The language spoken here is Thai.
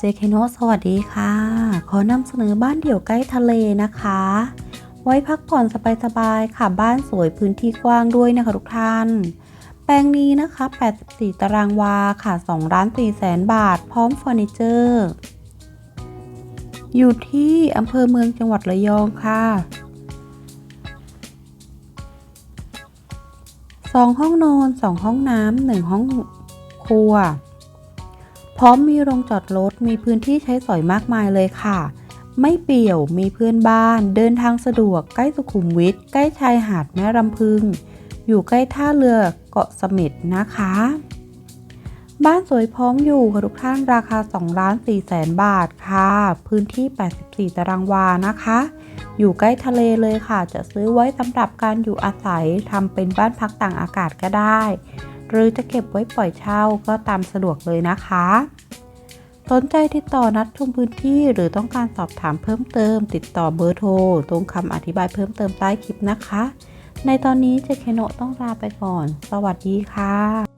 เจเคโนสวัสดีค่ะ ขอนำเสนอบ้านเดี่ยวใกล้ทะเลนะคะ ไว้พักผ่อนสบายๆค่ะ บ้านสวยพื้นที่กว้างด้วยนะคะทุกท่าน แปลงนี้นะคะ 84 ตารางวาค่ะ2ล้าน4แสนบาท พร้อมเฟอร์นิเจอร์ อยู่ที่อำเภอเมืองจังหวัดระยองค่ะสองห้องนอนสองห้องน้ำหนึ่งห้องครัว พร้อมมีโรงจอดรถมีพื้นที่ใช้สอยมากมายเลยค่ะ ไม่เปี่ยวมีเพื่อนบ้าน เดินทางสะดวก ใกล้สุขุมวิทใกล้ชายหาดแม่รำพึง อยู่ใกล้ท่าเรือเกาะเสม็ดนะคะ บ้านสวยพร้อมอยู่ค่ะทุกท่านราคา2ล้าน4แสนบาทค่ะ พื้นที่ 84 ตารางวานะคะ อยู่ใกล้ทะเลเลยค่ะ จะซื้อไว้สำหรับการอยู่อาศัยทำเป็นบ้านพักต่างอากาศก็ได้ หรือจะเก็บไว้ปล่อยเช่าก็ตามสะดวกเลยนะคะ สนใจติดต่อนัดชมพื้นที่หรือต้องการสอบถามเพิ่มเติม ติดต่อเบอร์โทร ตรงคำอธิบายเพิ่มเติมใต้คลิปนะคะ ในตอนนี้เจเคโนต้องลาไปก่อน สวัสดีค่ะ